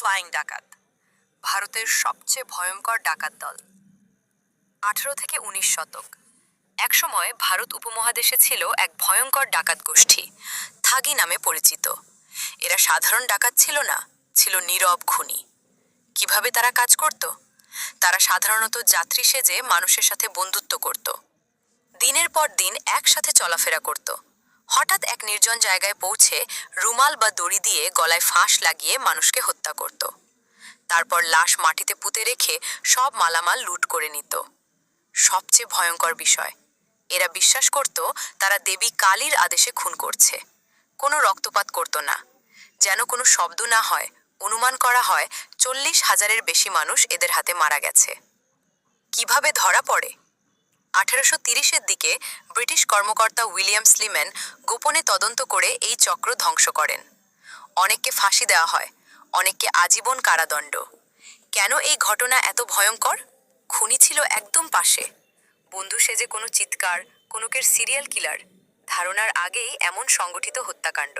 Flying ডাকাত, ভারতের সবচেয়ে ভয়ঙ্কর ডাকাত দল। আঠারো থেকে উনিশ শতক। একসময় ভারত উপমহাদেশে ছিল এক ভয়ঙ্কর ডাকাত গোষ্ঠী, থাগি নামে পরিচিত। এরা সাধারণ ডাকাত ছিল না, ছিল নীরব খুনি। কীভাবে তারা কাজ করত? তারা সাধারণত যাত্রী সেজে মানুষের সাথে বন্ধুত্ব করত। দিনের পর দিন একসাথে চলাফেরা করত। হঠাৎ এক নির্জন জায়গায় পৌঁছে রুমাল বা দড়ি দিয়ে গলায় ফাঁস লাগিয়ে মানুষকে হত্যা করত। তারপর লাশ মাটিতে পুঁতে রেখে সব মালামাল লুট করে নিত। সবচেয়ে ভয়ঙ্কর বিষয়, এরা বিশ্বাস করত তারা দেবী কালীর আদেশে খুন করছে। কোনো রক্তপাত করত না। যেন কোনো শব্দ না হয়, অনুমান করা হয় চল্লিশ হাজারের বেশি মানুষ এদের হাতে মারা গেছে। কীভাবে ধরা পড়ে? আঠেরোশো তিরিশের দিকে ব্রিটিশ কর্মকর্তা উইলিয়াম স্লিম্যান গোপনে তদন্ত করে এই চক্র ধ্বংস করেন। অনেককে ফাঁসি দেওয়া হয়, অনেককে আজীবন কারাদণ্ড। কেন এই ঘটনা এত ভয়ঙ্কর? খুনি ছিল একদম পাশে। বন্ধু সেজে কোনো চিৎকার, কোনোকের সিরিয়াল কিলার ধারণার আগেই এমন সংগঠিত হত্যাকাণ্ড।